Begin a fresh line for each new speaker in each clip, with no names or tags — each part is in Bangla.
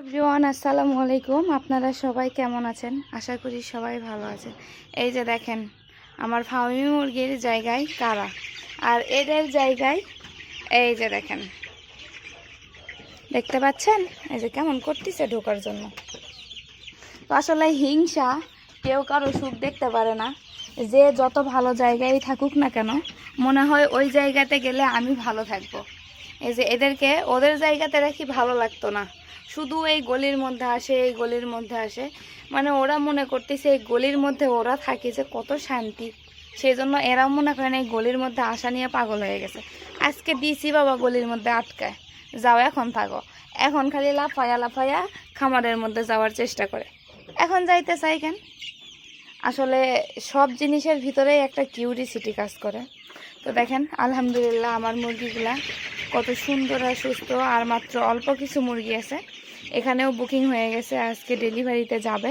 এভরিওয়ান, আসসালামু আলাইকুম। আপনারা সবাই কেমন আছেন? আশা করি সবাই ভালো আছেন। এই যে দেখেন, আমার ফার্মি মুরগির জায়গায় কারা? আর এদের জায়গায়, এই যে দেখেন। দেখতে পাচ্ছেন? এই যে কেমন করতেছে ঢোকার জন্য। তো আসলে হিংসা, কেউ কারও সুখ দেখতে পারে না। যে যত ভালো জায়গায় থাকুক না কেন, মনে হয় ওই জায়গাতে গেলে আমি ভালো থাকব। এই যে এদেরকে, ওদের জায়গাতে রাখি ভালো লাগতো না। শুধু এই গলির মধ্যে আসে, এই গলির মধ্যে আসে। মানে ওরা মনে করতেছে এই গলির মধ্যে ওরা থাকে যে কত শান্তি। সেই জন্য এরা মনে করেন এই গলির মধ্যে আসা নিয়ে পাগল হয়ে গেছে। আজকে দিছি বাবা গলির মধ্যে আটকায়। যাও এখন থাকো। এখন খালি লাফায়া লাফায়া খামারের মধ্যে যাওয়ার চেষ্টা করে। এখন যাইতে চাই কেন? আসলে সব জিনিসের ভিতরেই একটা কিউরিসিটি কাজ করে। তো দেখেন, আলহামদুলিল্লাহ আমার মুরগিগুলা কত সুন্দর আর সুস্থ, আর মাত্র অল্প কিছু মুরগি আছে। এখানেও বুকিং হয়ে গেছে, আজকে ডেলিভারিতে যাবে।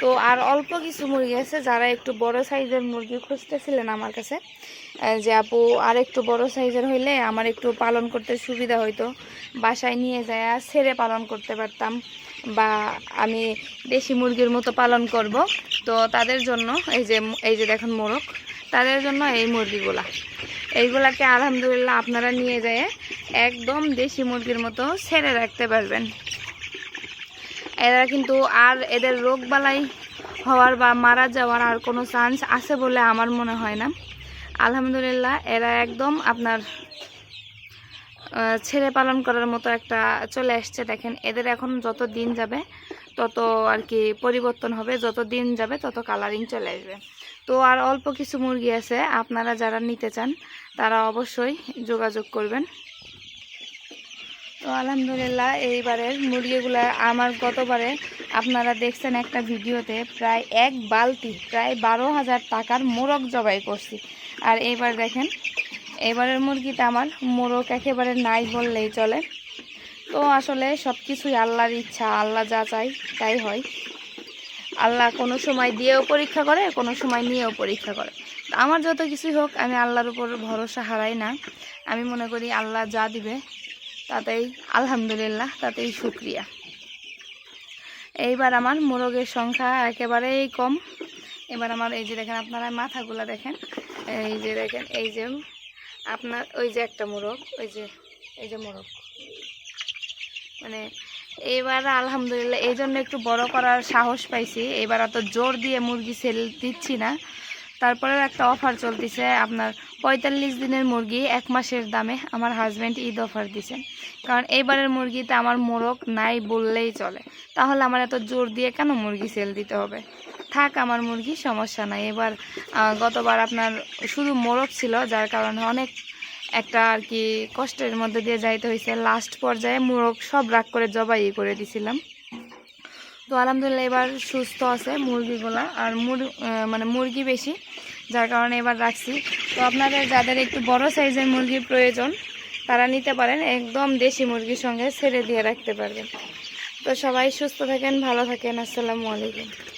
তো আর অল্প কিছু মুরগি আছে, যারা একটু বড় সাইজের মুরগি খুঁজতেছিলেন আমার কাছে যে আপু আর একটু বড় সাইজের হইলে আমার একটু পালন করতে সুবিধা হইতো। বাসায় নিয়ে যায় ছেড়ে পালন করতে পারতাম, বা আমি দেশি মুরগির মতো পালন করব। তো তাদের জন্য, এই যে এই যে দেখুন মোরগ, তাদের জন্য এই মুরগিগুলা। এইগুলাকে আলহামদুলিল্লাহ আপনারা নিয়ে যায় একদম দেশি মুরগির মতো ছেড়ে রাখতে পারবেন। এরা কিন্তু আর এদের রোগ বালাই হওয়ার বা মারা যাওয়ার আর কোনো চান্স আছে বলে আমার মনে হয় না। আলহামদুলিল্লাহ, এরা একদম আপনার ছেড়ে পালন করার মতো একটা চলে আসছে। দেখেন, এদের এখন যত দিন যাবে, তত আর কি পরিবর্তন হবে। যত দিন যাবে, তত কালারিং চলে আসবে। তো আর অল্প কিছু মুরগি আছে, আপনারা যারা নিতে চান, তারা অবশ্যই যোগাযোগ করবেন। তো আলহামদুলিল্লাহ, এইবারের মুরগিগুলা আমার গতবারে আপনারা দেখছেন একটা ভিডিওতে প্রায় এক বালতি, প্রায় বারো হাজার টাকার মোরগ জবাই করছি। আর এইবার দেখেন এবারের মুরগিতে আমার মোরগ একেবারে নাই বললেই চলে। তো আসলে সব কিছুই আল্লাহর ইচ্ছা, আল্লাহ যা চাই তাই হয়। আল্লাহ কোনো সময় দিয়েও পরীক্ষা করে, কোনো সময় নিয়েও পরীক্ষা করে। আমার যত কিছুই হোক, আমি আল্লাহর উপর ভরসা হারাই না। আমি মনে করি আল্লাহ যা দিবে তাতেই আলহামদুলিল্লাহ, তাতেই শুক্রিয়া। এইবার আমার মোরগের সংখ্যা একেবারেই কম। এবার আমার এই যে দেখেন আপনারা মাথাগুলো দেখেন, এই যে দেখেন, এই যে আপনার ওই যে একটা মোরগ, ওই যে, এই যে মোরগ। মানে এবার আলহামদুলিল্লাহ, এই জন্য একটু বড় করার সাহস পাইছি। এবার অত জোর দিয়ে মুরগি সেল দিচ্ছি না। তারপরেও একটা অফার চলতেছে আপনার পঁয়তাল্লিশ দিনের মুরগি এক মাসের দামে আমার হাজব্যান্ড ঈদ অফার দিছে। কারণ এইবারের মুরগিতে আমার মোরগ নাই বললেই চলে। তাহলে আমার এত জোর দিয়ে কেন মুরগি সেল দিতে হবে? থাক আমার মুরগি, সমস্যা নাই। এবার গতবার আপনার শুধু মোরগ ছিল, যার কারণে অনেক একটা আর কি কষ্টের মধ্যে দিয়ে যাইতে হয়েছে লাস্ট পর্যায়ে মোরগ সব রাগ করে জবাই করে দিছিলাম। তো আলহামদুলিল্লাহ এবার সুস্থ আছে, মুরগিগুলো, আর মুর মানে মুরগি বেশি, যার কারণে এবার রাখছি। তো আপনাদের যাদের একটু বড় সাইজের মুরগির প্রয়োজন, তারা নিতে পারেন, একদম দেশি মুরগির সঙ্গে ছেড়ে দিয়ে রাখতে পারবেন। তো সবাই সুস্থ থাকেন, ভালো থাকেন, আসসালামু আলাইকুম।